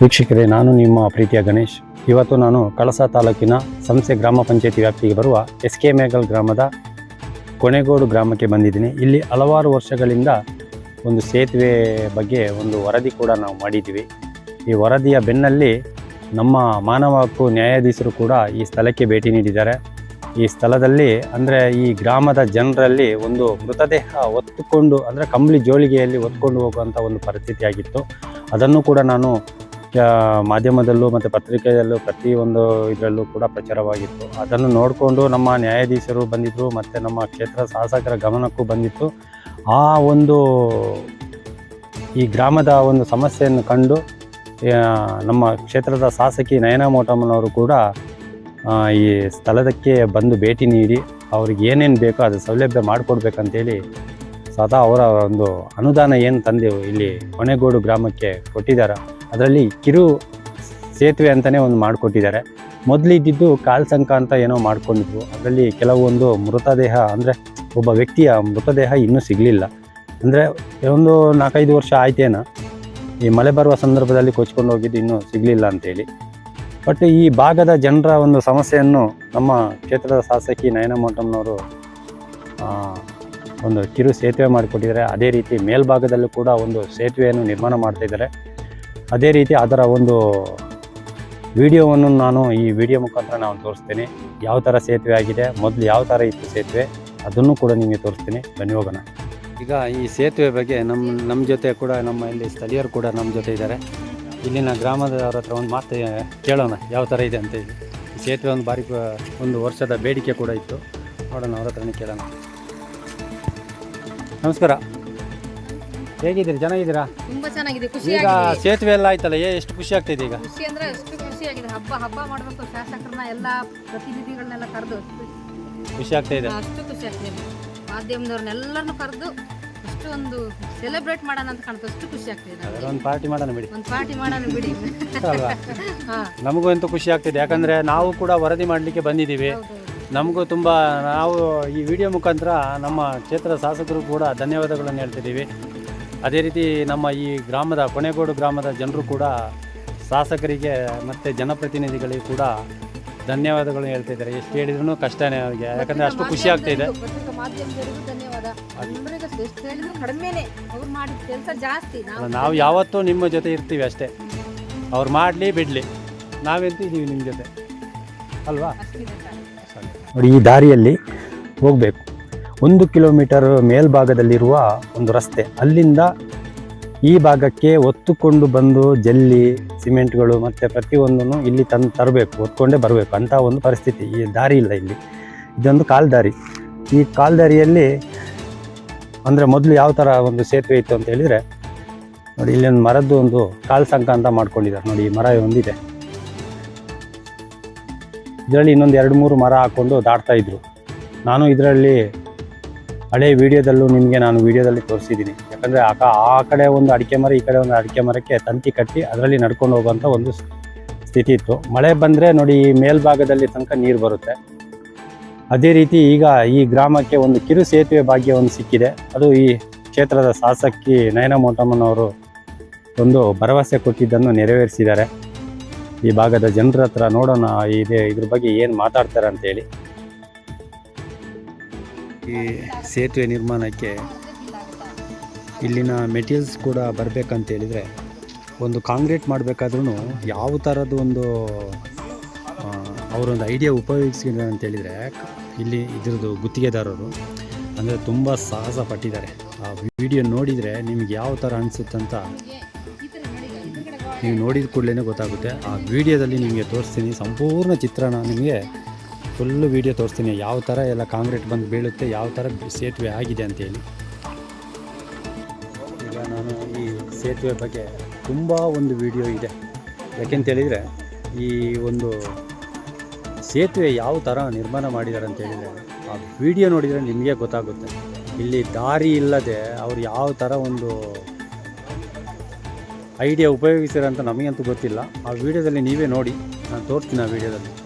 ವೀಕ್ಷಕರೇ, ನಾನು ನಿಮ್ಮ ಪ್ರೀತಿಯ ಗಣೇಶ್. ಇವತ್ತು ನಾನು ಕಳಸ ತಾಲೂಕಿನ ಸಂಸ್ಥೆ ಗ್ರಾಮ ಪಂಚಾಯತಿ ವ್ಯಾಪ್ತಿಗೆ ಬರುವ ಎಸ್ ಕೆ ಮೇಗಲ್ ಗ್ರಾಮದ ಕೊನೆಗೋಡು ಗ್ರಾಮಕ್ಕೆ ಬಂದಿದ್ದೀನಿ. ಇಲ್ಲಿ ಹಲವಾರು ವರ್ಷಗಳಿಂದ ಒಂದು ಸೇತುವೆ ಬಗ್ಗೆ ಒಂದು ವರದಿ ಕೂಡ ನಾವು ಮಾಡಿದ್ದೀವಿ. ಈ ವರದಿಯ ಬೆನ್ನಲ್ಲಿ ನಮ್ಮ ಮಾನವ ಹಕ್ಕು ನ್ಯಾಯಾಧೀಶರು ಕೂಡ ಈ ಸ್ಥಳಕ್ಕೆ ಭೇಟಿ ನೀಡಿದ್ದಾರೆ. ಈ ಸ್ಥಳದಲ್ಲಿ ಅಂದರೆ ಈ ಗ್ರಾಮದ ಜನರಲ್ಲಿ ಒಂದು ಮೃತದೇಹ ಒತ್ತುಕೊಂಡು ಅಂದರೆ ಕಂಬಳಿ ಜೋಳಿಗೆಯಲ್ಲಿ ಹೊತ್ಕೊಂಡು ಹೋಗುವಂಥ ಒಂದು ಪರಿಸ್ಥಿತಿ ಆಗಿತ್ತು ಅದನ್ನು ಕೂಡ ನಾನು ಮಾಧ್ಯಮದಲ್ಲೂ ಮತ್ತು ಪತ್ರಿಕೆಯಲ್ಲೂ ಪ್ರತಿಯೊಂದು ಇದರಲ್ಲೂ ಕೂಡ ಪ್ರಚಾರವಾಗಿತ್ತು. ಅದನ್ನು ನೋಡಿಕೊಂಡು ನಮ್ಮ ನ್ಯಾಯಾಧೀಶರು ಬಂದಿದ್ದರು ಮತ್ತು ನಮ್ಮ ಕ್ಷೇತ್ರ ಶಾಸಕರ ಗಮನಕ್ಕೂ ಬಂದಿತ್ತು. ಆ ಒಂದು ಈ ಗ್ರಾಮದ ಒಂದು ಸಮಸ್ಯೆಯನ್ನು ಕಂಡು ನಮ್ಮ ಕ್ಷೇತ್ರದ ಶಾಸಕಿ ನಯನಾ ಮೋಟಮ್ಮನವರು ಕೂಡ ಈ ಸ್ಥಳದಕ್ಕೆ ಬಂದು ಭೇಟಿ ನೀಡಿ, ಅವ್ರಿಗೆ ಏನೇನು ಬೇಕೋ ಅದು ಸೌಲಭ್ಯ ಮಾಡಿಕೊಡ್ಬೇಕಂತೇಳಿ ಸದಾ ಅವರ ಒಂದು ಅನುದಾನ ಏನು ತಂದೆವು ಇಲ್ಲಿ ಕೊನೆಗೋಡು ಗ್ರಾಮಕ್ಕೆ ಕೊಟ್ಟಿದ್ದಾರೆ ಅದರಲ್ಲಿ ಕಿರು ಸೇತುವೆ ಅಂತಲೇ ಒಂದು ಮಾಡಿಕೊಟ್ಟಿದ್ದಾರೆ ಮೊದಲಿದ್ದಿದ್ದು ಕಾಲ್ಸಂಕ ಅಂತ ಏನೋ ಮಾಡ್ಕೊಂಡಿದ್ರು. ಅದರಲ್ಲಿ ಕೆಲವೊಂದು ಮೃತದೇಹ ಅಂದರೆ ಒಬ್ಬ ವ್ಯಕ್ತಿಯ ಮೃತದೇಹ ಇನ್ನೂ ಸಿಗಲಿಲ್ಲ. ಅಂದರೆ ಒಂದು ನಾಲ್ಕೈದು ವರ್ಷ ಆಯ್ತೇನ. ಈ ಮಳೆ ಬರುವ ಸಂದರ್ಭದಲ್ಲಿ ಕೊಚ್ಕೊಂಡು ಹೋಗಿದ್ದು ಇನ್ನೂ ಸಿಗಲಿಲ್ಲ ಅಂತೇಳಿ. ಬಟ್ ಈ ಭಾಗದ ಜನರ ಒಂದು ಸಮಸ್ಯೆಯನ್ನು ನಮ್ಮ ಕ್ಷೇತ್ರದ ಶಾಸಕಿ ನಯನಮೋಟಮ್ಮನವರು ಒಂದು ಕಿರು ಸೇತುವೆ ಮಾಡಿಕೊಟ್ಟಿದ್ದಾರೆ. ಅದೇ ರೀತಿ ಮೇಲ್ಭಾಗದಲ್ಲೂ ಕೂಡ ಒಂದು ಸೇತುವೆಯನ್ನು ನಿರ್ಮಾಣ ಮಾಡ್ತಾಯಿದ್ದಾರೆ ಅದೇ ರೀತಿ ಅದರ ಒಂದು ವಿಡಿಯೋವನ್ನು ನಾನು ಈ ವಿಡಿಯೋ ಮುಖಾಂತರ ನಾನು ತೋರಿಸ್ತೀನಿ. ಯಾವ ಥರ ಸೇತುವೆ ಆಗಿದೆ, ಮೊದಲು ಯಾವ ಥರ ಇತ್ತು ಸೇತುವೆ, ಅದನ್ನು ಕೂಡ ನಿಮಗೆ ತೋರಿಸ್ತೀನಿ. ಹೋಗೋಣ. ಈಗ ಈ ಸೇತುವೆ ಬಗ್ಗೆ ನಮ್ಮ ನಮ್ಮ ಜೊತೆ ಕೂಡ ನಮ್ಮ ಇಲ್ಲಿ ಸ್ಥಳೀಯರು ಕೂಡ ನಮ್ಮ ಜೊತೆ ಇದ್ದಾರೆ. ಇಲ್ಲಿನ ಗ್ರಾಮದವ್ರ ಹತ್ರ ಒಂದು ಮಾತು ಕೇಳೋಣ, ಯಾವ ಥರ ಇದೆ ಅಂತ ಸೇತುವೆ ಒಂದು ಬಾರಿ ಒಂದು ವರ್ಷದ ಬೇಡಿಕೆ ಕೂಡ ಇತ್ತು. ನೋಡೋಣ, ಅವ್ರ ಹತ್ರನೇ ಕೇಳೋಣ. ನಮಸ್ಕಾರ. ಹೇಗಿದ್ದೀರಿ? ಚೆನ್ನಾಗಿದ್ದೀರಾ? ತುಂಬಾ ಚೆನ್ನಾಗಿದೆ. ಖುಷಿ ಈಗ ಆಗಿದೆ. ಸೇತುವೆ ಎಲ್ಲ ಆಯ್ತಲ್ಲ ಏ ಎಷ್ಟು ಖುಷಿ ಆಗ್ತಿದೆ ಈಗ? ಖುಷಿ ಅಂದ್ರೆ ಎಷ್ಟು ಖುಷಿ ಆಗಿದೆ. ಹಬ್ಬ ಹಬ್ಬ ಮಾಡಬೇಕು ಶಾಸಕರನ್ನ ಎಲ್ಲ ಪ್ರತಿನಿಧಿಗಳನ್ನೆಲ್ಲ ಕರೆದು. ಖುಷಿ ಆಗ್ತಾ ಇದೆ. ಅಷ್ಟು ಖುಷಿ ಆಗ್ತಿದೆ. ಮಾಧ್ಯಮದವ್ರನ್ನೆಲ್ಲರನ್ನು ಕರೆದು ಅಷ್ಟು ಒಂದು ಸೆಲೆಬ್ರೇಟ್ ಮಾಡೋಣ ಅಂತ ಕಾಣ್ತದೆ. ಅಷ್ಟು ಖುಷಿ ಆಗ್ತಿದೆ ನಮ್ಗೆ. ಒಂದು ಪಾರ್ಟಿ ಮಾಡೋಣ ಬಿಡಿ. ಒಂದು ಪಾರ್ಟಿ ಮಾಡೋಣ ಬಿಡಿ. ಅಲ್ವಾ? ಹಾ. ನಮಗೂ ಅಂತೂ ಖುಷಿ ಆಗ್ತಿದೆ. ಯಾಕಂದ್ರೆ ನಾವು ಕೂಡ ವರದಿ ಮಾಡಲಿಕ್ಕೆ ಬಂದಿದ್ದೀವಿ. ಹೌದು. ನಮಗೂ ತುಂಬ ನಾವು ಈ ವಿಡಿಯೋ ಮುಖಾಂತರ ನಮ್ಮ ಕ್ಷೇತ್ರ ಶಾಸಕರು ಕೂಡ ಧನ್ಯವಾದಗಳನ್ನು ಹೇಳ್ತಿದ್ದೀವಿ. ಅದೇ ರೀತಿ ನಮ್ಮ ಈ ಗ್ರಾಮದ ಕೊನೆಗೋಡು ಗ್ರಾಮದ ಜನರು ಕೂಡ ಶಾಸಕರಿಗೆ ಮತ್ತು ಜನಪ್ರತಿನಿಧಿಗಳಿಗೆ ಕೂಡ ಧನ್ಯವಾದಗಳು ಹೇಳ್ತಿದ್ದಾರೆ. ಎಷ್ಟು ಹೇಳಿದ್ರು ಕಷ್ಟನೇ ಅವರಿಗೆ. ಯಾಕಂದರೆ ಅಷ್ಟು ಖುಷಿ ಜಾಸ್ತಿ. ನಾವು ಯಾವತ್ತೂ ನಿಮ್ಮ ಜೊತೆ ಇರ್ತೀವಿ ಅಷ್ಟೇ. ಅವ್ರು ಮಾಡಲಿ ಬಿಡಲಿ. ನಾವೆಂತೀವಿ ನೀವು ನಿಮ್ಮ ಜೊತೆ. ಅಲ್ವಾ. ನೋಡಿ, ಈ ದಾರಿಯಲ್ಲಿ ಹೋಗಬೇಕು. ಒಂದು ಕಿಲೋಮೀಟರ್ ಮೇಲ್ಭಾಗದಲ್ಲಿರುವ ಒಂದು ರಸ್ತೆ. ಅಲ್ಲಿಂದ ಈ ಭಾಗಕ್ಕೆ ಒತ್ತುಕೊಂಡು ಬಂದು ಜಲ್ಲಿ, ಸಿಮೆಂಟ್ಗಳು ಮತ್ತು ಪ್ರತಿಯೊಂದನ್ನು ಇಲ್ಲಿ ತಂದು ತರಬೇಕು, ಹೊತ್ಕೊಂಡೇ ಬರಬೇಕು. ಅಂತ ಒಂದು ಪರಿಸ್ಥಿತಿ. ಈ ದಾರಿ ಇಲ್ಲ ಇಲ್ಲಿ. ಇದೊಂದು ಕಾಲ್ದಾರಿ. ಈ ಕಾಲ್ದಾರಿಯಲ್ಲಿ ಅಂದರೆ ಮೊದಲು ಯಾವ ಥರ ಒಂದು ಸೇತುವೆ ಇತ್ತು ಅಂತ ಹೇಳಿದರೆ, ನೋಡಿ, ಇಲ್ಲಿ ಒಂದು ಮರದ್ದು ಒಂದು ಕಾಲ್ ಸಂಕ ಅಂತ ಮಾಡ್ಕೊಂಡಿದ್ದಾರೆ. ನೋಡಿ, ಈ ಮರ ಒಂದಿದೆ. ಇದರಲ್ಲಿ ಇನ್ನೊಂದು ಎರಡು ಮೂರು ಮರ ಹಾಕ್ಕೊಂಡು ದಾಟ್ತಾ ಇದ್ರು. ನಾನು ಇದರಲ್ಲಿ ಹಳೆ ವಿಡಿಯೋದಲ್ಲೂ ನಿಮಗೆ ನಾನು ವಿಡಿಯೋದಲ್ಲಿ ತೋರಿಸಿದ್ದೀನಿ. ಯಾಕಂದರೆ ಆ ಆ ಕಡೆ ಒಂದು ಅಡಿಕೆ ಮರ, ಈ ಕಡೆ ಒಂದು ಅಡಿಕೆ ಮರಕ್ಕೆ ತಂತಿ ಕಟ್ಟಿ ಅದರಲ್ಲಿ ನಡ್ಕೊಂಡು ಹೋಗುವಂಥ ಒಂದು ಸ್ಥಿತಿ ಇತ್ತು. ಮಳೆ ಬಂದರೆ ನೋಡಿ ಈ ಮೇಲ್ಭಾಗದಲ್ಲಿ ತನಕ ನೀರು ಬರುತ್ತೆ. ಅದೇ ರೀತಿ ಈಗ ಈ ಗ್ರಾಮಕ್ಕೆ ಒಂದು ಕಿರು ಸೇತುವೆ ಭಾಗ್ಯ ಒಂದು ಸಿಕ್ಕಿದೆ. ಅದು ಈ ಕ್ಷೇತ್ರದ ಶಾಸಕಿ ನಯನ ಮೋಟಮ್ಮನವರು ಒಂದು ಭರವಸೆ ಕೊಟ್ಟಿದ್ದನ್ನು ನೆರವೇರಿಸಿದ್ದಾರೆ. ಈ ಭಾಗದ ಜನರ ಹತ್ರ ನೋಡೋಣ ಇದೆ ಇದ್ರ ಬಗ್ಗೆ ಏನು ಮಾತಾಡ್ತಾರೆ ಅಂತೇಳಿ. ಈ ಸೇತುವೆ ನಿರ್ಮಾಣಕ್ಕೆ ಇಲ್ಲಿನ ಮೆಟೀರಿಯಲ್ಸ್ ಕೂಡ ಬರಬೇಕಂತ ಹೇಳಿದರೆ, ಒಂದು ಕಾಂಕ್ರೀಟ್ ಮಾಡಬೇಕಾದ್ರೂ ಯಾವ ಥರದ್ದು ಒಂದು ಅವರೊಂದು ಐಡಿಯಾ ಉಪಯೋಗಿಸಿದ್ದಾರೆ ಅಂತ ಹೇಳಿದರೆ, ಇಲ್ಲಿ ಇದ್ರದ್ದು ಗುತ್ತಿಗೆದಾರರು ಅಂದರೆ ತುಂಬ ಸಾಹಸ ಪಟ್ಟಿದ್ದಾರೆ. ಆ ವಿಡಿಯೋ ನೋಡಿದರೆ ನಿಮ್ಗೆ ಯಾವ ಥರ ಅನಿಸುತ್ತಂತ ನೀವು ನೋಡಿದ ಕೂಡಲೇ ಗೊತ್ತಾಗುತ್ತೆ. ಆ ವಿಡಿಯೋದಲ್ಲಿ ನಿಮಗೆ ತೋರಿಸ್ತೀನಿ, ಸಂಪೂರ್ಣ ಚಿತ್ರಣ ನಿಮಗೆ ಫುಲ್ಲು ವಿಡಿಯೋ ತೋರಿಸ್ತೀನಿ. ಯಾವ ಥರ ಎಲ್ಲ ಕಾಂಕ್ರೀಟ್ ಬಂದು ಬೀಳುತ್ತೆ, ಯಾವ ಥರ ಸೇತುವೆ ಆಗಿದೆ ಅಂತೇಳಿ. ಈಗ ನಾನು ಈ ಸೇತುವೆ ಬಗ್ಗೆ ತುಂಬ ಒಂದು ವಿಡಿಯೋ ಇದೆ. ಯಾಕೆಂತೇಳಿದರೆ ಈ ಒಂದು ಸೇತುವೆ ಯಾವ ಥರ ನಿರ್ಮಾಣ ಮಾಡಿದ್ದಾರೆ ಅಂತ ಹೇಳಿದರೆ, ಆ ವಿಡಿಯೋ ನೋಡಿದರೆ ನಿಮಗೆ ಗೊತ್ತಾಗುತ್ತೆ. ಇಲ್ಲಿ ದಾರಿ ಇಲ್ಲದೆ ಅವ್ರು ಯಾವ ಥರ ಒಂದು ಐಡಿಯಾ ಉಪಯೋಗಿಸಿರ ಅಂತ ನಮಗಂತೂ ಗೊತ್ತಿಲ್ಲ. ಆ ವಿಡಿಯೋದಲ್ಲಿ ನೀವೇ ನೋಡಿ ನಾನು ತೋರ್ತೀನಿ ಆ ವಿಡಿಯೋದಲ್ಲಿ.